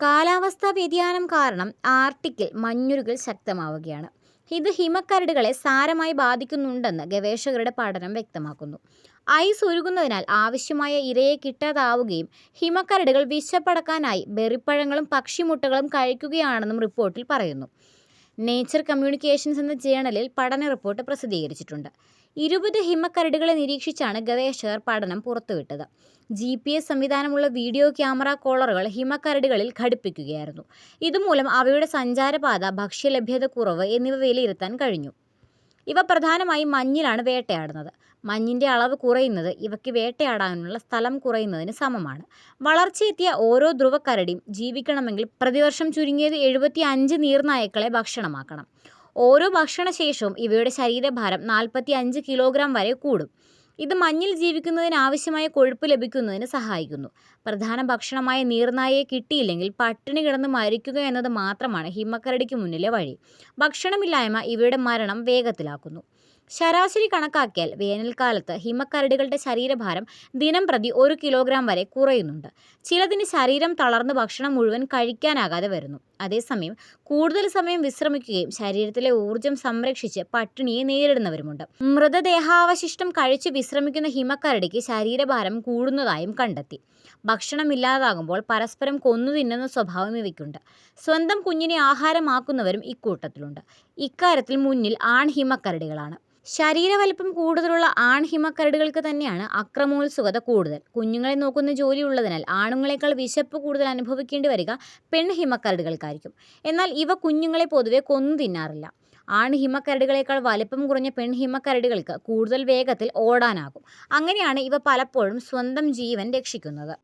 കാലാവസ്ഥാ വ്യതിയാനം കാരണം ആർട്ടിക്കിൽ മഞ്ഞുരുകൽ ശക്തമാവുകയാണ്. ഇത് ഹിമക്കരടുകളെ സാരമായി ബാധിക്കുന്നുണ്ടെന്ന് ഗവേഷകരുടെ പഠനം വ്യക്തമാക്കുന്നു. ഐസ് ഉരുകുന്നതിനാൽ ആവശ്യമായ ഇരയെ കിട്ടാതാവുകയും ഹിമക്കരടുകൾ വിശപ്പടക്കാനായി ബെറിപ്പഴങ്ങളും പക്ഷിമുട്ടകളും കഴിക്കുകയാണെന്നും റിപ്പോർട്ടിൽ പറയുന്നു. നേച്ചർ കമ്മ്യൂണിക്കേഷൻസ് എന്ന ജേണലിൽ പഠന റിപ്പോർട്ട് പ്രസിദ്ധീകരിച്ചിട്ടുണ്ട്. ഇരുപത് ഹിമക്കരടുകളെ നിരീക്ഷിച്ചാണ് ഗവേഷകർ പഠനം പുറത്തുവിട്ടത്. ജി പി എസ് സംവിധാനമുള്ള വീഡിയോ ക്യാമറ കോളറുകൾ ഹിമക്കരടുകളിൽ ഘടിപ്പിക്കുകയായിരുന്നു. ഇതുമൂലം അവയുടെ സഞ്ചാരപാത ഭക്ഷ്യലഭ്യത കുറവ് എന്നിവ വിലയിരുത്താൻ കഴിഞ്ഞു. ഇവ പ്രധാനമായും മഞ്ഞിലാണ് വേട്ടയാടുന്നത്. മഞ്ഞിന്റെ അളവ് കുറയുന്നത് ഇവയ്ക്ക് വേട്ടയാടാനുള്ള സ്ഥലം കുറയുന്നതിന് സമമാണ്. വളർച്ചയെത്തിയ ഓരോ ധ്രുവക്കരടിയും ജീവിക്കണമെങ്കിൽ പ്രതിവർഷം ചുരുങ്ങിയത് എഴുപത്തി അഞ്ച് നീർനായക്കളെ ഭക്ഷണമാക്കണം. ഓരോ ഭക്ഷണശേഷവും ഇവയുടെ ശരീരഭാരം നാൽപ്പത്തി അഞ്ച് കിലോഗ്രാം വരെ കൂടും. ഇത് മഞ്ഞിൽ ജീവിക്കുന്നതിന് ആവശ്യമായ കൊഴുപ്പ് ലഭിക്കുന്നതിന് സഹായിക്കുന്നു. പ്രധാന ഭക്ഷണമായ നീർനായയെ കിട്ടിയില്ലെങ്കിൽ പട്ടിണി കിടന്ന് മരിക്കുക എന്നത് മാത്രമാണ് ഹിമക്കരടിക്ക് മുന്നിലെ വഴി. ഭക്ഷണമില്ലായ്മ ഇവയുടെ മരണം വേഗത്തിലാക്കുന്നു. ശരാശരി കണക്കാക്കിയാൽ വേനൽക്കാലത്ത് ഹിമക്കരടികളുടെ ശരീരഭാരം ദിനം പ്രതി ഒരു കിലോഗ്രാം വരെ കുറയുന്നുണ്ട്. ചിലതിന് ശരീരം തളർന്ന് ഭക്ഷണം മുഴുവൻ കഴിക്കാനാകാതെ വരുന്നു. അതേസമയം കൂടുതൽ സമയം വിശ്രമിക്കുകയും ശരീരത്തിലെ ഊർജം സംരക്ഷിച്ച് പട്ടിണിയെ നേരിടുന്നവരുമുണ്ട്. മൃതദേഹാവശിഷ്ടം കഴിച്ച് വിശ്രമിക്കുന്ന ഹിമക്കരടിക്ക് ശരീരഭാരം കൂടുന്നതായും കണ്ടെത്തി. ഭക്ഷണമില്ലാതാകുമ്പോൾ പരസ്പരം കൊന്നു തിന്നുന്ന സ്വഭാവം ഇവയ്ക്കുണ്ട്. സ്വന്തം കുഞ്ഞിനെ ആഹാരമാക്കുന്നവരും ഇക്കൂട്ടത്തിലുണ്ട്. ഇക്കാര്യത്തിൽ മുന്നിൽ ആൺ ഹിമക്കരടികളാണ്. ശരീരവലിപ്പം കൂടുതലുള്ള ആൺ ഹിമക്കരടുകൾക്ക് തന്നെയാണ് അക്രമോത്സുകത കൂടുതൽ. കുഞ്ഞുങ്ങളെ നോക്കുന്ന ജോലി ഉള്ളതിനാൽ ആണുങ്ങളെക്കാൾ വിശപ്പ് കൂടുതൽ അനുഭവിക്കേണ്ടി വരിക പെൺ ഹിമക്കരടുകൾക്കായിരിക്കും. എന്നാൽ ഇവ കുഞ്ഞുങ്ങളെ പൊതുവെ കൊന്നു തിന്നാറില്ല. ആൺ ഹിമക്കരടുകളെക്കാൾ വലിപ്പം കുറഞ്ഞ പെൺ ഹിമക്കരടുകൾക്ക് കൂടുതൽ വേഗത്തിൽ ഓടാനാകും. അങ്ങനെയാണ് ഇവ പലപ്പോഴും സ്വന്തം ജീവൻ രക്ഷിക്കുന്നത്.